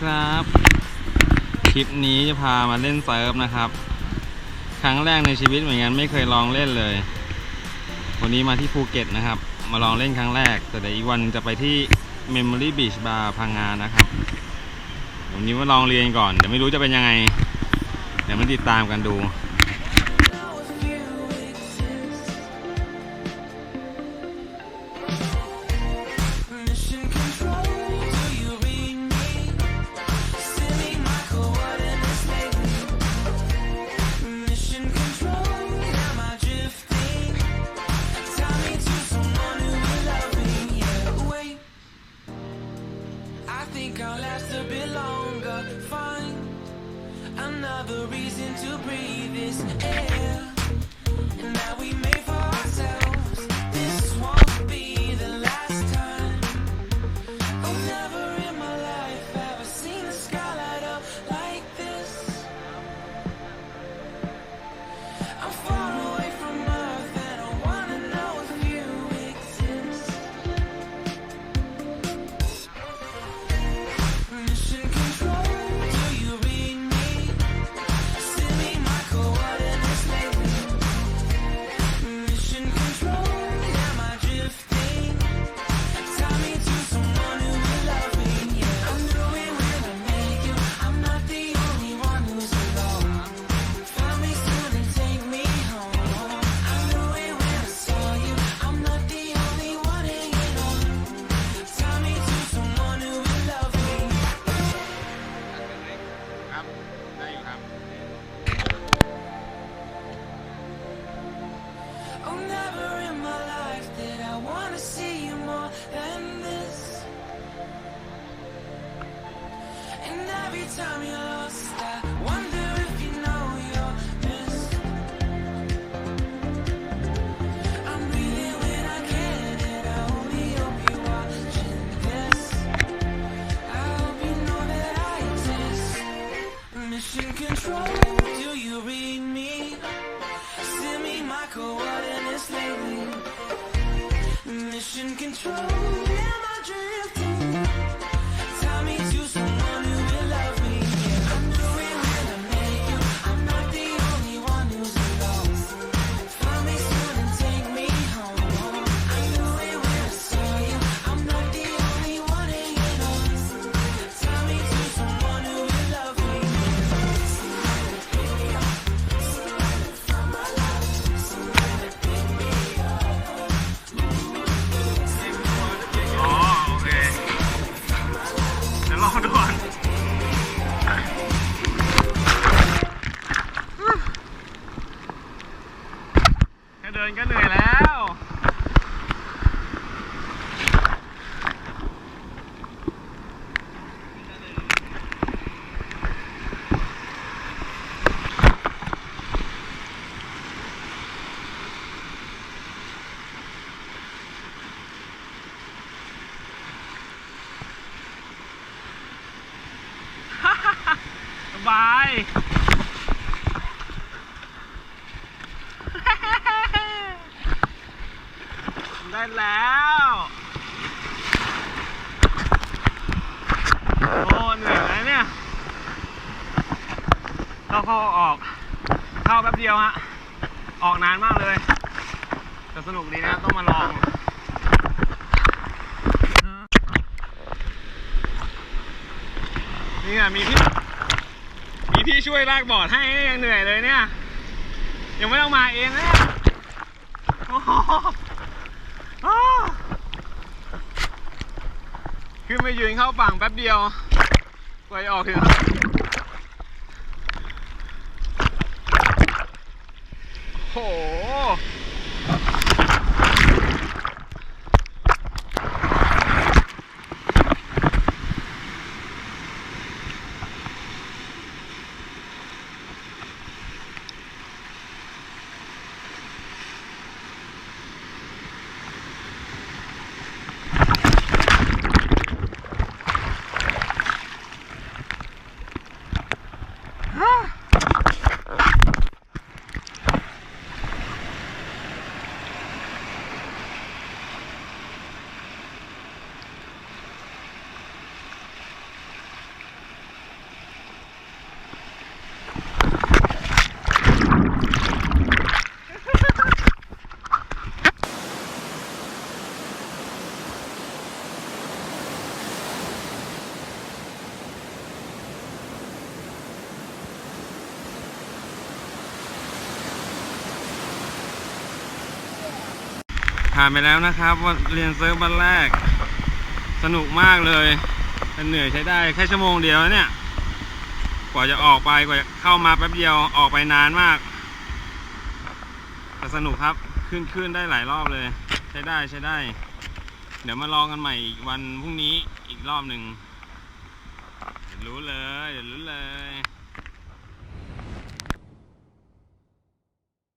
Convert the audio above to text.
ครับคลิปนี้จะพามาเล่นเซิร์ฟนะครับ ครั้งแรกในชีวิตเหมือนกันไม่เคยลองเล่นเลย วันนี้มาที่ภูเก็ตนะครับ มาลองเล่นครั้งแรก แต่เดี๋ยวอีกวันจะไปที่ Memory Beach Bar พังงานะครับ วันนี้มาลองเรียนก่อน เดี๋ยวไม่รู้จะเป็นยังไง เดี๋ยวมาติดตามกันดู Another reason to breathe this air. And that we made for ourselves. This won't be the last time. Oh, never in my life I seen the sky light up like this. I'm far control, do you read me? Send me my coordinates lately. Mission control, drifting? ดี๋ยวรอดูก่อนแค่เดินก็เหนื่อยแล้ว สบา ยได้แล้วโอ้เหนื่อยแล้วเนี่ยเข้าเข้าออก เข้าแป๊บเดียวฮะ ออกนานมากเลยแต่สนุกดีนะต้องมาลองนี่อะมีพี่ มีพี่ช่วยลากบอร์ดให้ยังเหนื่อยเลยเนี่ย ยังไม่ต้องมาเองนะเลยขึ้นไปยืนเข้าฝั่งแป๊บเดียวกว่าจะออกถึงโอ้โห ผ่านไปแล้วนะครับวันเรียนเซิร์ฟวันแรก สนุกมากเลยมันเหนื่อยใช้ได้แค่ชั่วโมงเดียวเนี่ย กว่าจะออกไปกว่าจะเข้ามาแป๊บเดียวออกไปนานมากแต่สนุกครับขึ้นขึ้นได้หลายรอบเลย ใช้ได้ใช้ได้ เดี๋ยวมาลองกันใหม่อีกวันพรุ่งนี้อีกรอบหนึ่งเดี๋ยวรู้เลยเดี๋ยวรู้